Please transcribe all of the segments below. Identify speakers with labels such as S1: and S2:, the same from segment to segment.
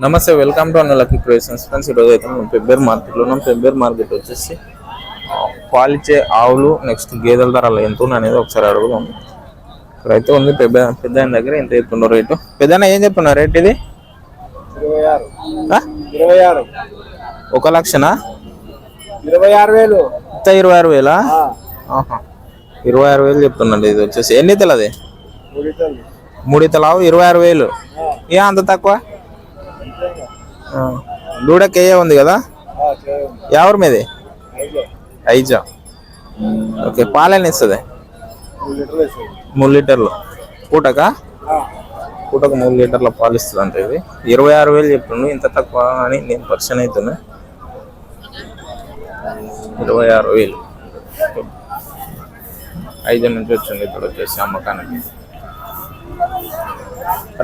S1: Namaste welcome to Anna lucky creations. Friends ఈరోజు అయితే మనం పెబ్బేర్ మార్కెట్లో ఉన్నాం. పెబ్బేర్ మార్కెట్ వచ్చేసి పాలిచ్చే ఆవులు నెక్స్ట్ గేదెల ధరలు ఎంత అనేది ఒకసారి అడుగుదాం. ఇక్కడైతే ఉంది పెద్ద పెద్ద దగ్గర ఎంత చెప్తుండో రేటు? పెద్ద ఏం చెప్తున్నా రేట్ ఇది?
S2: ఇరవై ఆరు.
S1: ఆ?
S2: ఇరవై ఆరు.
S1: ఒక లక్షనా?
S2: ఇరవై ఆరు వేలు.
S1: ఇరవై ఆరు వేలా. ఇరవై ఆరు వేలు చెప్తున్నాండి ఇది వచ్చేసి. ఎన్ని ఇతలు అది?
S2: మూడు ఇతలు.
S1: మూడు ఇతలావు ఇరవై ఆరు వేలు. ఏ అంత తక్కువ? దూడ కేయ ఉంది కదా. ఎవరి మీది. ఐజా. ఓకే పాలెన్ని ఇస్తుంది?
S2: మూడు లీటర్లు
S1: పూటకా? పూటకు మూడు లీటర్ల పాలు ఇస్తుంది అంటే ఇది. ఇరవై ఆరు వేలు చెప్తుండు ఇంత తక్కువ అని నేను పర్సన్ అవుతున్నా. ఇరవై ఆరు వేలు. ఐదు నుంచి వచ్చింది ఇప్పుడు వచ్చేసి అమ్మకానికి.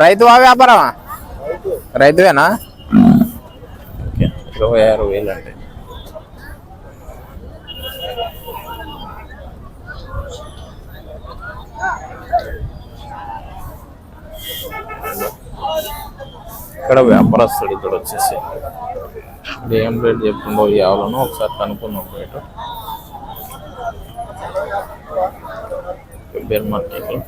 S1: రైతువా వ్యాపారమా? రైతువేనా? ఇరవై ఆరు వేలు అంటే ఇక్కడ వ్యాపారస్తుడు ఇక్కడ వచ్చేసి ఏం రేట్ చెప్తుండో ఈ ఆవులను ఒకసారి కనుక్కుందాం రేటు బేర్ మార్కెట్లో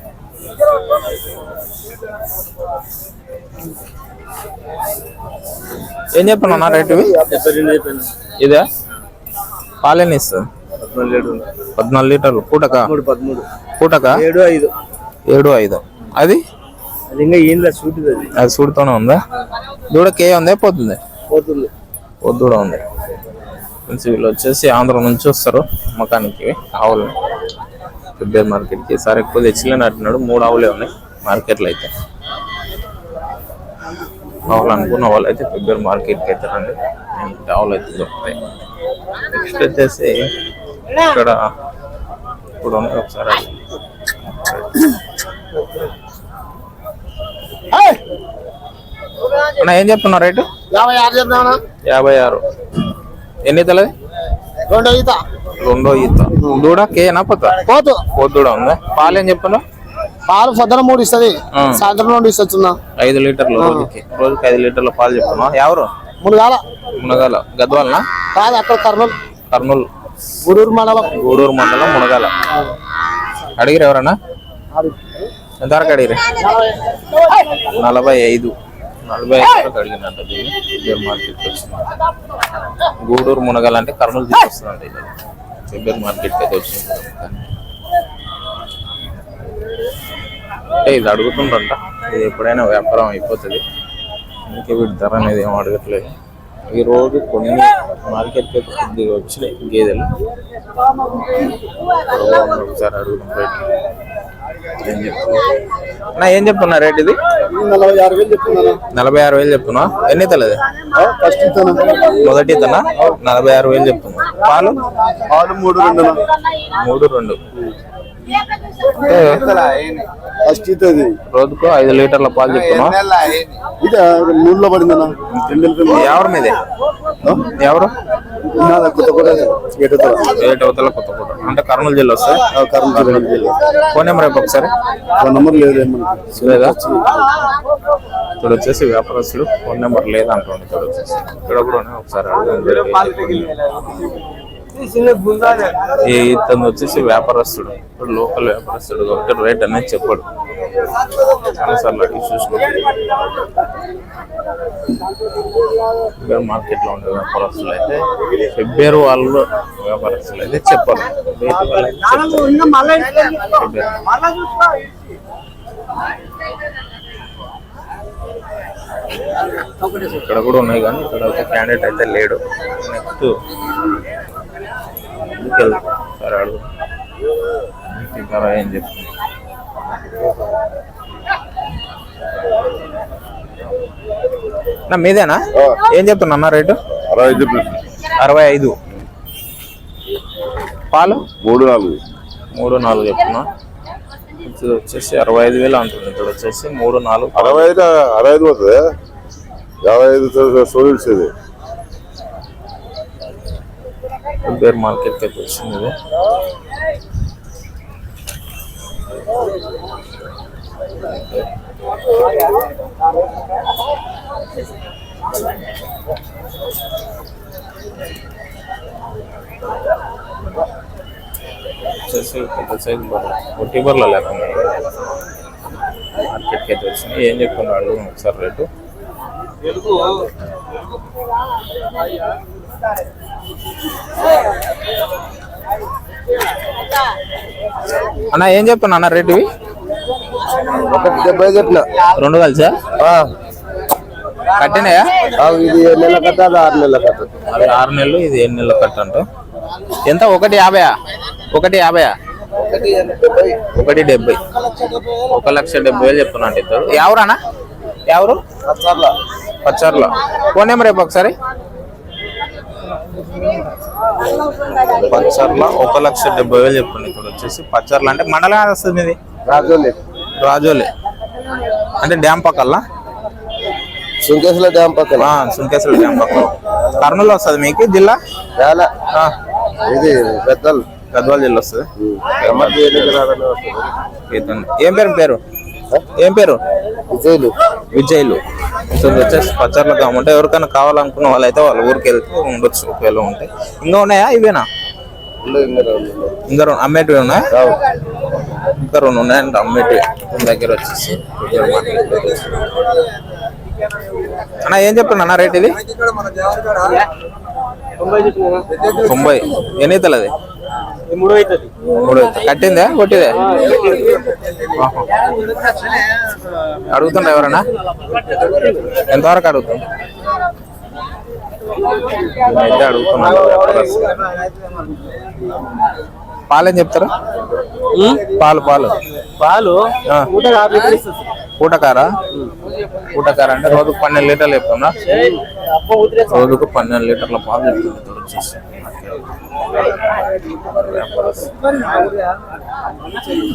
S1: ఏం చెప్పను రేటు ఇదే? పాలెన్ని ఇస్తుంది
S2: పద్నాలుగు లీటర్లు.
S1: పద్నాలుగు పూటక? పూటక?
S2: ఏడు ఐదు.
S1: ఏడు ఐదు అది?
S2: అది ఇంకా ఏం లేదు అది
S1: అది సూడుతోనే ఉందా? దూడ కే ఉందే? పోతుంది.
S2: పోతుంది.
S1: పొద్దుడ ఉంది వీళ్ళు వచ్చేసి ఆంధ్ర నుంచి వస్తారు. అమ్మకానికి ఆవులని పెద్ద మార్కెట్కి. ఈసారి ఎక్కువ తెచ్చిలేని అంటున్నాడు. మూడు ఆవులే ఉన్నాయి. మార్కెట్లో అయితే. ఆవులు అనుకున్న వాళ్ళు అయితే పెద్ద మార్కెట్కి అయితే రండి ఆవులు అయితే దొరుకుతాయి. నెక్స్ట్ వచ్చేసి ఇక్కడ ఇప్పుడు ఉన్నాయి ఒకసారి. అన్న ఏం చెప్తున్నారు రేటు?
S2: యాభై ఆరు చెప్తామన్నా
S1: యాభై ఆరు. ఎన్ని తలది
S2: రెండు ఈత.
S1: రెండో ఈత. దూడ కేనా పొత్త
S2: పోతు.
S1: పొద్దుడ ఉందా? పాలు ఏం చెప్తున్నా
S2: పాలు పొద్దున మూడు ఇస్తుంది. సాయంత్రం రెండు ఇస్తుందా
S1: ఐదు లీటర్లు రోజుకి. రోజుకి ఐదు లీటర్ల పాలు చెప్తున్నా ఎవరు?
S2: మూడు కాల
S1: మునగాల. గద్వాలనా?
S2: కాదు అక్కడ కర్నూలు.
S1: కర్నూలు.
S2: గూడూరు మండలం.
S1: గూడూరు మండలం మునగాల. అడిగిరు ఎవరన్నా? ఎంతవరకు అడిగిరు? నలభై ఐదు. నలభై ఐదు వరకు అడిగినట్టు మార్కెట్కి వచ్చింది. గూడూరు మునగాలంటే కర్నూలు తీసుకొస్తుందండి ఇది. ఫిబ్రవరి మార్కెట్కి అయితే వచ్చింది. అంటే ఇది అడుగుతుండంట ఇది ఎప్పుడైనా వ్యాపారం అయిపోతుంది. ఇంకే వీటి ధర అనేది ఏం అడగట్లేదు. ఈ రోజు కొన్ని మార్కెట్కి కొద్దిగా వచ్చినాయి గేదెలు ఒకసారి అడుగుదాం రేట్. ఏం చెప్తున్నా అన్నా, ఏం చెప్తున్నా రేట్ ఇది?
S2: నలభై ఆరు వేలు చెప్తున్నాను
S1: నలభై ఆరు వేలు చెప్తున్నా. ఎన్ని తలది
S2: ఫస్ట్
S1: మొదటి తన నలభై ఆరు వేలు చెప్తున్నా. పాలు?
S2: పాలు మూడు రెండు
S1: మూడు రెండు.
S2: ఫస్ట్ ఇస్తుంది
S1: రోజుకు ఐదు లీటర్ల పాలు చెప్తున్నా
S2: ఇది మూడులో పడిందన్న
S1: ఎవరి మీదే? ఎవరు? ఏట అవతల. కొత్త కోట అంటే కర్నూలు జిల్లా వస్తాయి
S2: కర్నూలు జిల్లా
S1: ఫోన్ నెంబర్ ఒకసారి.
S2: ఫోన్ నెంబర్ లేదు
S1: లేదా ఇక్కడ వచ్చేసి వ్యాపారస్తుడు ఫోన్ నెంబర్ లేదంటుండే ఇక్కడ వచ్చేసి ఇక్కడ కూడా. ఒకసారి. ఈ ఇతను వచ్చేసి వ్యాపారస్తుడు. ఇప్పుడు లోకల్ వ్యాపారస్తుడు. కాబట్టి రేట్ అనేది చెప్పాడు. చాలాసార్లు అడిగి చూసుకుంటాడు మార్కెట్లో ఉండే వ్యాపారస్తులు అయితే ఫిబ్రవరి వాళ్ళు వ్యాపారస్తులు అయితే చెప్పారు. ఇక్కడ కూడా ఉన్నాయి కానీ ఇక్కడ ఒక క్యాండిడేట్ అయితే లేడు. నెక్స్ట్ వెళ్తాం సరే అడుగు ఇంకా ఏం చెప్తుంది నా మీదేనా? ఏం చెప్తున్నా అన్న రేటు?
S2: అరవై ఐదు
S1: అరవై ఐదు. పాలు?
S2: మూడు నాలుగు.
S1: మూడు నాలుగు చెప్తున్నా. ఇది వచ్చేసి అరవై ఐదు వేలు అంటుంది. ఇక్కడ వచ్చేసి మూడు నాలుగు
S3: అరవై ఐదు అరవై ఐదు పోతుంది. యాభై ఐదు ఇది.
S1: బేర్ మార్కెట్కి అయితే వచ్చింది ఇది. వచ్చేసి పెద్ద సైజ్ బర్రె మార్కెట్కి అయితే వచ్చింది ఏం చెప్తున్నాడు ఒకసారి రేటు? అన్న ఏం చెప్తున్నా అన్న రేటు ఇవి
S2: ఒకటి డెబ్బై చెప్పిన.
S1: రెండు కలిసా? కట్టినాయా?
S2: ఇది ఏడు నెలల కట్ట అది ఆరు నెలల కట్ట.
S1: అది ఆరు నెలలు ఇది ఏడు నెలలు కట్ట అంట ఎంత? ఒకటి యాభైయా? ఒకటి యాభైయా? ఒకటి డెబ్బై. ఒక లక్ష డెబ్బై వేలు చెప్తున్నా అంటే ఇద్దరు. ఎవరన్నా? ఎవరు? పచ్చర్ల. ఫోన్ నెంబర్ రేపు ఒకసారి. పచ్చర్ల ఒక లక్ష డెబ్బై వేలు చెప్తున్నా ఇక్కడ వచ్చేసి పచ్చర్ల అంటే మండలం వస్తుంది మీది
S2: రాజోలి.
S1: రాజోలే. అంటే డ్యామ్ పక్కల్లా?
S2: సుంకేశ్వర డ్యామ్ పక్కన.
S1: సుంకేశ్వర డ్యామ్ పక్కన. కర్నూలు వస్తుంది మీకు జిల్లా?
S2: ఇది పెద్దలు.
S1: గద్వాల జిల్లా వస్తుంది. ఏం పేరు? పేరు? ఏం పేరు?
S2: విజయులు.
S1: విజయ్లు. సో వచ్చేసి పచ్చర్లు కామంటే ఎవరికైనా కావాలనుకున్న వాళ్ళైతే వాళ్ళ ఊరికి వెళ్తే ఉండొచ్చు ఒకవేళ ఉంటే. ఇంకా ఉన్నాయా? ఇవేనా?
S2: ఇంకా రెండు ఉన్నాయి.
S1: ఇంకా రెండు అమ్మేటివి ఉన్నాయా. ఇంకా రెండు ఉన్నాయంట అమ్మేటివి దగ్గర వచ్చేసి. అన్న ఏం చెప్తున్నా అన్న రేట్ ఇది? తొంభై ఎన్ని అవుతుంది అది? మూడు కట్టిందే? కొట్టిదే. అడుగుతుండ్రా ఎవరన్నా? ఎంతవరకు అడుగుతుంది అయితే అడుగుతున్నాను. పాలేం చెప్తారు? పాలు పాలు.
S4: పాలు.
S1: పూటకారా పూటకార అంటే రోజుకు పన్నెండు లీటర్లు చెప్తున్నా. రోజుకు పన్నెండు లీటర్ల పాలు వచ్చేసి